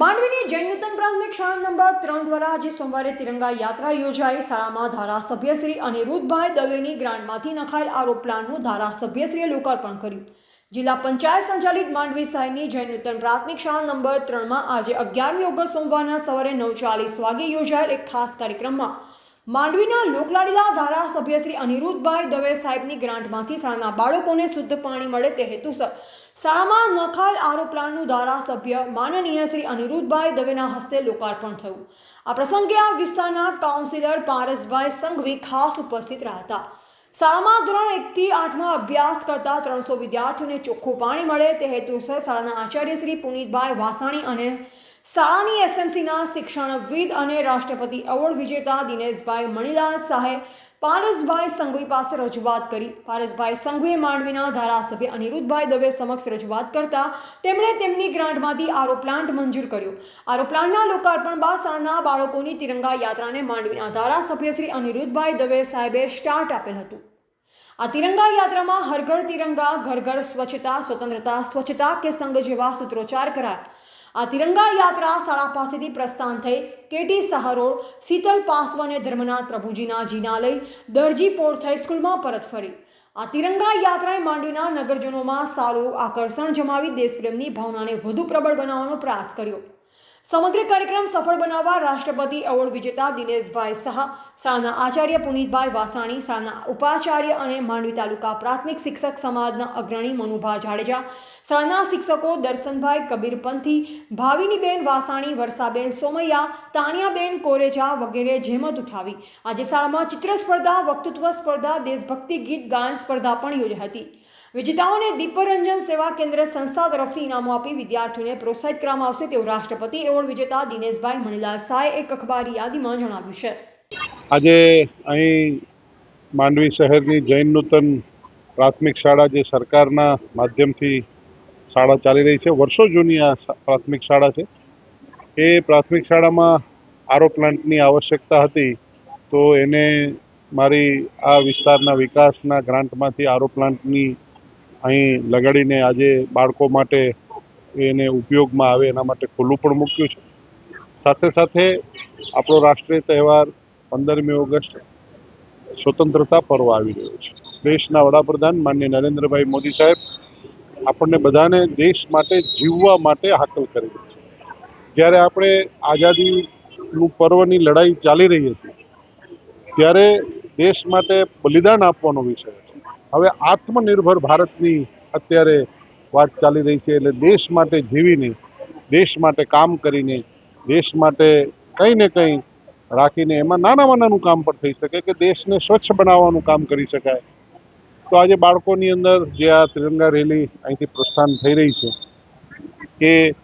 માંડવીની જૈન નૂતન પ્રાથમિક શાળા નંબર ત્રણ દ્વારા આજે સોમવારે તિરંગા યાત્રા યોજાઈ. શાળામાં ધારાસભ્યશ્રી અનિરુદ્ધભાઈ દવેની ગ્રાન્ટમાંથી નખાયેલ આરોપ પ્લાનનું ધારાસભ્યશ્રીએ લોકાર્પણ કર્યું. જિલ્લા પંચાયત સંચાલિત માંડવી શહેરની જૈન નૂતન પ્રાથમિક શાળા નંબર ત્રણમાં આજે અગિયારમી ઓગસ્ટ સોમવારના સવારે નવ ચાલીસ વાગે યોજાયેલ એક ખાસ કાર્યક્રમમાં માંડવીના લોકલાડીલા ધારાસભ્ય શ્રી અનિરુદ્ધભાઈ દવે સાહેબની ગ્રાન્ટમાંથી શાળાના બાળકોને શુદ્ધ પાણી મળે તે હેતુસર શાળામાં નખાલ આરો ધારાસભ્ય માનનીય શ્રી અનિરુદ્ધભાઈ દવેના હસ્તે લોકાર્પણ થયું. આ પ્રસંગે આ વિસ્તારના કાઉન્સિલર પારસભાઈ સંઘવી ખાસ ઉપસ્થિત રહ્યા હતા. શાળામાં ધોરણ એકથી આઠમાં અભ્યાસ કરતા ત્રણસો વિદ્યાર્થીઓને ચોખ્ખું પાણી મળે તે હેતુસર શાળાના આચાર્ય શ્રી પુનિતભાઈ વાસાણી અને શાળાની એસએમસીના શિક્ષણવિદ અને રાષ્ટ્રપતિ એવોર્ડ વિજેતા દિનેશભાઈ મણિલાલ શાહે પારસભાઈ સંઘવી પાસે રજૂઆત કરી. પારસભાઈ સંઘવીએ માંડવીના ધારાસભ્ય અનિરુદ્ધભાઈ દવે સમક્ષ રજૂઆત કરતા તેમણે તેમની ગ્રાન્ટમાંથી આરો પ્લાન્ટ મંજૂર કર્યો. આરો પ્લાન્ટના લોકાર્પણ બાદ શાળાના બાળકોની તિરંગા યાત્રાને માંડવીના ધારાસભ્ય શ્રી અનિરુદ્ધભાઈ દવે સાહેબે સ્ટાર્ટ આપેલ હતું. આ તિરંગા યાત્રામાં હર ઘર તિરંગા ઘર ઘર સ્વચ્છતા, સ્વતંત્રતા, સ્વચ્છતા કે સંઘ જેવા સૂત્રોચ્ચાર કરાયા. આ તિરંગા યાત્રા શાળા પાસેથી પ્રસ્થાન થઈ કેટી સહારોડ શીતળ પાસવ અને ધર્મનાથ પ્રભુજીના જીના લઈ દરજી પોર્ટ થઈ સ્કૂલમાં પરત ફરી. આ તિરંગા યાત્રાએ માંડવીના નગરજનોમાં સારું આકર્ષણ જમાવી દેશપ્રેમની ભાવનાને વધુ પ્રબળ બનાવવાનો પ્રયાસ કર્યો. સમગ્ર કાર્યક્રમ સફળ બનાવવા રાષ્ટ્રપતિ એવોર્ડ વિજેતા દિનેશભાઈ શાહ શાળાના આચાર્ય પુનિતભાઈ વાસાણી, શાળાના ઉપાચાર્ય અને માંડવી તાલુકા પ્રાથમિક શિક્ષક સમાજના અગ્રણી મનુભા જાડેજા, શાળાના શિક્ષકો દર્શનભાઈ કબીરપંથી, ભાવિનીબેન વાસાણી, વર્ષાબેન સોમૈયા, તાણિયાબેન કોરેજા વગેરે જેમત ઉઠાવી. આજે શાળામાં ચિત્ર સ્પર્ધા, વક્તૃત્વ સ્પર્ધા, દેશભક્તિ ગીત, ગાયન સ્પર્ધા પણ યોજાઈ હતી. વિજેતાઓને દીપરંજન સેવા કેન્દ્ર સંસ્થા તરફથી ઇનામો આપી વિદ્યાર્થીઓને પ્રોત્સાહિત કરવામાં આવશે તેવું રાષ્ટ્રપતિ એવોર્ડ વિજેતા દિનેશભાઈ મણિલાલ શાહે એક અખબારી યાદીમાં જણાવ્યું છે. આજે અહીં માંડવી શહેરની જૈન નૂતન પ્રાથમિક શાળા જે સરકારના માધ્યમથી શાળા ચાલી રહી છે, વર્ષો જૂની આ પ્રાથમિક શાળા છે. એ પ્રાથમિક શાળામાં આરો પ્લાન્ટની આવશ્યકતા હતી તો એને મારી આ વિસ્તારના વિકાસના ગ્રાન્ટમાંથી આરો પ્લાન્ટની અહીં લગાડીને આજે બાળકો માટે એને ઉપયોગમાં આવે એના માટે ખુલ્લું પણ મૂક્યું છે. સાથે સાથે આપણો રાષ્ટ્રીય તહેવાર પંદરમી ઓગસ્ટ સ્વતંત્રતા પર્વ આવી રહ્યો છે. દેશના વડાપ્રધાન માન્ય નરેન્દ્રભાઈ મોદી સાહેબ આપણને બધાને દેશ માટે જીવવા માટે હાકલ કરી છે. જ્યારે આપણે આઝાદીનું પર્વની લડાઈ ચાલી રહી હતી, ત્યારે દેશ માટે બલિદાન આપવાનો વિષય હવે આત્મનિર્ભર ભારતની અત્યારે વાત ચાલી રહી છે એટલે દેશ માટે જીવીને, દેશ માટે કામ કરીને, દેશ માટે કંઈ ને કંઈ રાખીને એમાં નાનામાં નાનું કામ પણ થઈ શકે કે દેશને સ્વચ્છ બનાવવાનું કામ કરી શકાય. તો આજે બાળકોની અંદર જે આ ત્રિરંગા રેલી અહીંથી પ્રસ્થાન થઈ રહી છે એ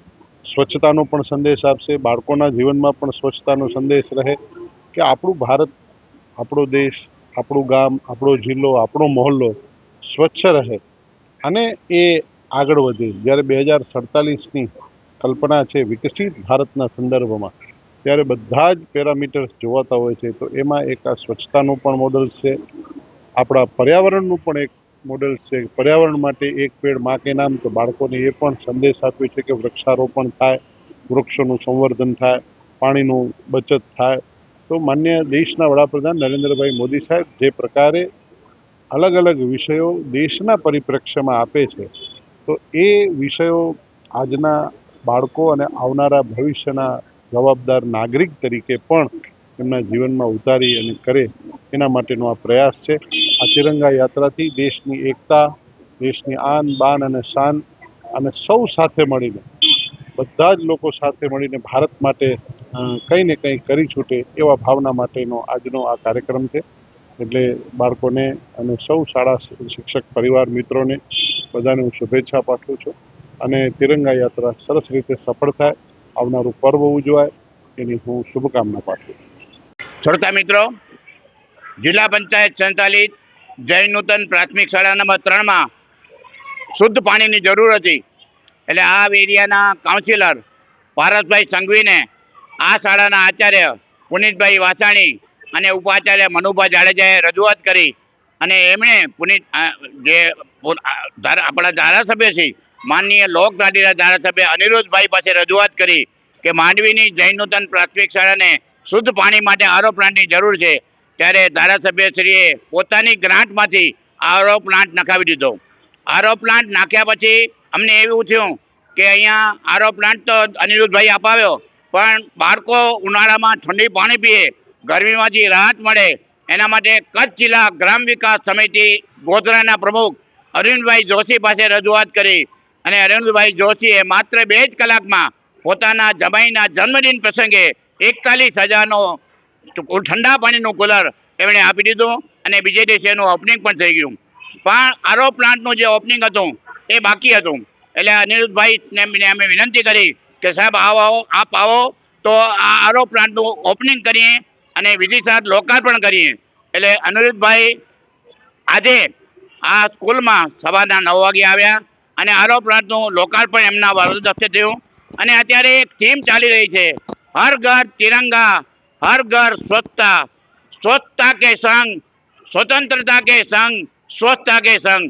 સ્વચ્છતાનો પણ સંદેશ આપશે, બાળકોના જીવનમાં પણ સ્વચ્છતાનો સંદેશ રહે કે આપણું ભારત, આપણો દેશ આપણું ગામ, આપણો જિલ્લો, આપણો મહોલ્લો સ્વચ્છ રહે અને એ આગળ વધે. જ્યારે બે હજાર સડતાલીસની કલ્પના છે વિકસિત ભારતના સંદર્ભમાં, ત્યારે બધા જ પેરામીટર્સ જોવાતા હોય છે. તો એમાં એક આ સ્વચ્છતાનું પણ મોડલ છે. આપણા પર્યાવરણનું પણ એક મોડલ છે. પર્યાવરણ માટે એક પેડમાં કે નામ તો બાળકોને એ પણ સંદેશ આપ્યો છે કે વૃક્ષારોપણ થાય, વૃક્ષોનું સંવર્ધન થાય, પાણીનું બચત થાય તો માન્ય દેશના વડાપ્રધાન નરેન્દ્રભાઈ મોદી સાહેબ જે પ્રકારે અલગ અલગ વિષયો દેશના પરિપ્રેક્ષ્યમાં આપે છે, તો એ વિષયો આજના બાળકો અને આવનારા ભવિષ્યના જવાબદાર નાગરિક તરીકે પણ એમના જીવનમાં ઉતારી અને કરે એના માટેનો આ પ્રયાસ છે. આ તિરંગા યાત્રાથી દેશની એકતા, દેશની આન બાન અને શાન અને સૌ સાથે મળીને બધા જ લોકો સાથે મળીને ભારત માટે કંઈ ને કંઈ કરી છૂટે એવા ભાવના માટેનો આજનો આ કાર્યક્રમ છે. એટલે બાળકોને અને સૌ શાળા શિક્ષક પરિવાર મિત્રોને બધાને હું શુભેચ્છા પાઠવું છું. અને તિરંગા યાત્રા સરસ રીતે સફળ થાય, આવનારું પર્વ ઉજવાય, એની હું શુભકામના પાઠવું શ્રોતા મિત્રો, જિલ્લા પંચાયત સંચાલિત જૈન નૂતન પ્રાથમિક શાળા નંબર ત્રણમાં શુદ્ધ પાણીની જરૂર હતી. એટલે આ એરિયાના કાઉન્સિલર ભારતભાઈ સંઘવીને આ શાળાના આચાર્ય પુનિતભાઈ વાસાણી અને ઉપાચાર્ય મનુભા જાડેજાએ રજૂઆત કરી અને એમણે પુનિત જે આપણા ધારાસભ્ય છે માનનીય લોક નાડીના ધારાસભ્ય અનિરુદ્ધભાઈ પાસે રજૂઆત કરી કે માંડવીની જૈન નૂતન પ્રાથમિક શાળાને શુદ્ધ પાણી માટે આરો પ્લાન્ટની જરૂર છે, ત્યારે ધારાસભ્યશ્રીએ પોતાની ગ્રાન્ટમાંથી આરો પ્લાન્ટ નખાવી દીધો. આરો પ્લાન્ટ નાખ્યા પછી અમને એવું થયું કે અહીંયા આરો પ્લાન્ટ તો અનિરુદ્ધભાઈ અપાવ્યો, પણ બાળકો ઉનાળામાં ઠંડી પાણી પીએ ગરમીમાંથી રાહત મળે, એના માટે કચ્છ જિલ્લા ગ્રામ વિકાસ સમિતિ ગોધરાના પ્રમુખ અરવિંદભાઈ જોશી પાસે રજૂઆત કરી અને અરવિંદભાઈ જોશીએ માત્ર બે જ કલાકમાં પોતાના જમાઈના જન્મદિન પ્રસંગે એકતાલીસ હજારનો ઠંડા પાણીનું કુલર એમણે આપી દીધું અને બીજે દિવસે એનું ઓપનિંગ પણ થઈ ગયું. પણ આરો પ્લાન્ટનું જે ઓપનિંગ હતું એ બાકી હતું. એટલે અનિરુદ્ધભાઈને અમે વિનંતી કરી કે સાહેબ, આવો આવો, આપ આવો. તો આ આરો પ્લાન્ટનું ઓપનિંગ કરીએ અને વિધિ સાથે લોકાર્પણ કરીએ. એટલે અનિરુદ્ધભાઈ આજે આ સ્કૂલમાં સવારના નવ વાગે આવ્યા અને આરો પ્લાન્ટનું લોકાર્પણ એમના વરદ હસ્તે થયું. અને અત્યારે એક થીમ ચાલી રહી છે. હર ઘર તિરંગા, હર ઘર સ્વચ્છતા સ્વચ્છતા કે સંગ સ્વતંત્રતા કે સંગ સ્વચ્છતા કે સંગ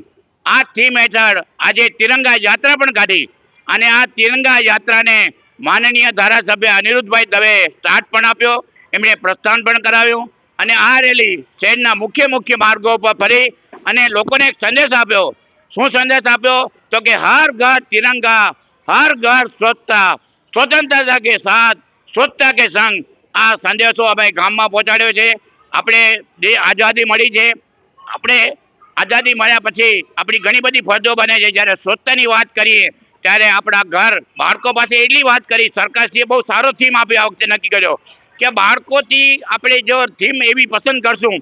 આ થીમ હેઠળ આજે તિરંગા યાત્રા પણ કાઢી અને આ તિરંગા યાત્રાને માનનીય ધારાસભ્ય અનિરુદ્ધભાઈ દવે સ્ટાર્ટ પણ આપ્યો. એમણે પ્રસ્થાન પણ કરાવ્યું અને આ રેલી શહેરના મુખ્ય મુખ્ય માર્ગો પર ફરી અને લોકોને એક સંદેશ આપ્યો. શું સંદેશ આપ્યો? તો કે હર ઘર તિરંગા, હર ઘર સ્વચ્છતા, સ્વતંત્રતા કે સાથ, સ્વચ્છતા કે સંગ આ સંદેશો અમે ગામમાં પહોંચાડ્યો છે. આપણે જે આઝાદી મળી છે, આપણે આઝાદી મળ્યા પછી આપણી ઘણી બધી ફરજો બને છે. જ્યારે સ્વચ્છતાની વાત કરીએ, ત્યારે આપણા ઘર બાળકો પાસે એટલી વાત કરી, સરકારશ્રીએ બહુ સારો થીમ આપ્યો આ વખતે નક્કી કર્યો કે બાળકોથી આપણે જો થીમ એવી પસંદ કરશું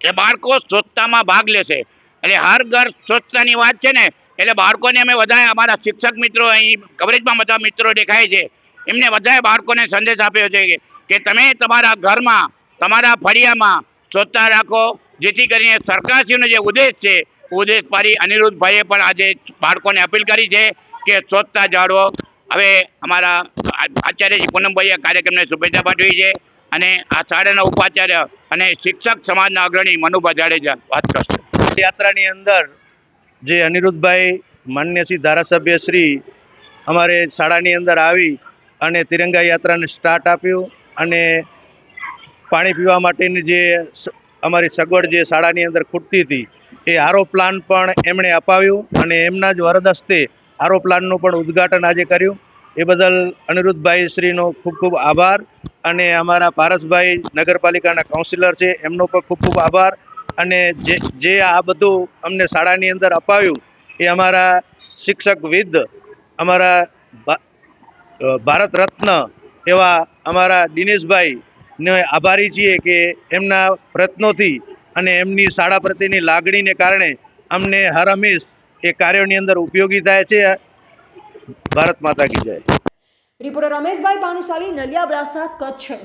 કે બાળકો સ્વચ્છતામાં ભાગ લેશે. એટલે હર ઘર સ્વચ્છતાની વાત છે ને, એટલે બાળકોને અમે વધારે, અમારા શિક્ષક મિત્રો અહીં કવરેજમાં બધા મિત્રો દેખાય છે, એમને વધારે બાળકોને સંદેશ આપ્યો છે કે- તમે તમારા ઘરમાં, તમારા ફળિયામાં સ્વચ્છતા રાખો. જેથી કરીને સરકારશ્રીનો જે ઉદ્દેશ છે ઉદ્દેશ પાડી અનિરુદ્ધભાઈએ પણ આજે બાળકોને અપીલ કરી છે કે સ્વચ્છતા જાળવો. હવે અમારા આચાર્યજી પૂનમભાઈએ કાર્યક્રમને શુભેચ્છા પાઠવી છે અને આ શાળાના ઉપાચાર્ય અને શિક્ષક સમાજના અગ્રણી મનુભા જાડેજા વાત કરશે. યાત્રાની અંદર જે અનિરુદ્ધભાઈ માન્ય શ્રી ધારાસભ્ય શ્રી અમારે શાળાની અંદર આવી અને તિરંગા યાત્રાને સ્ટાર્ટ આપ્યું અને પાણી પીવા માટેની જે અમારી સગવડ જે શાળાની અંદર ખૂટતી હતી, એ આરો પ્લાન પણ એમણે અપાવ્યું અને એમના જ વરદસ્તે આરો પ્લાનનું પણ ઉદ્ઘાટન આજે કર્યું. એ બદલ અનિરુદ્ધભાઈ શ્રીનો ખૂબ ખૂબ આભાર અને અમારા પારસભાઈ નગરપાલિકાના કાઉન્સિલર છે, એમનો પણ ખૂબ ખૂબ આભાર અને જે જે આ બધું અમને શાળાની અંદર અપાવ્યું એ અમારા શિક્ષક વિદ, અમારા ભારત રત્ન એવા અમારા દિનેશભાઈ ને આભારી છીએ કે એમના પ્રયત્નોથી અને એમની શાળા પ્રત્યેની લાગણીને કારણે અમને હર હંમેશ એ કાર્યોની અંદર ઉપયોગી થાય છે. ભારત માતા કી જય. રિપોર્ટર રમેશભાઈ પાનુસાલી નલિયા બ્રાસા કચ્છ.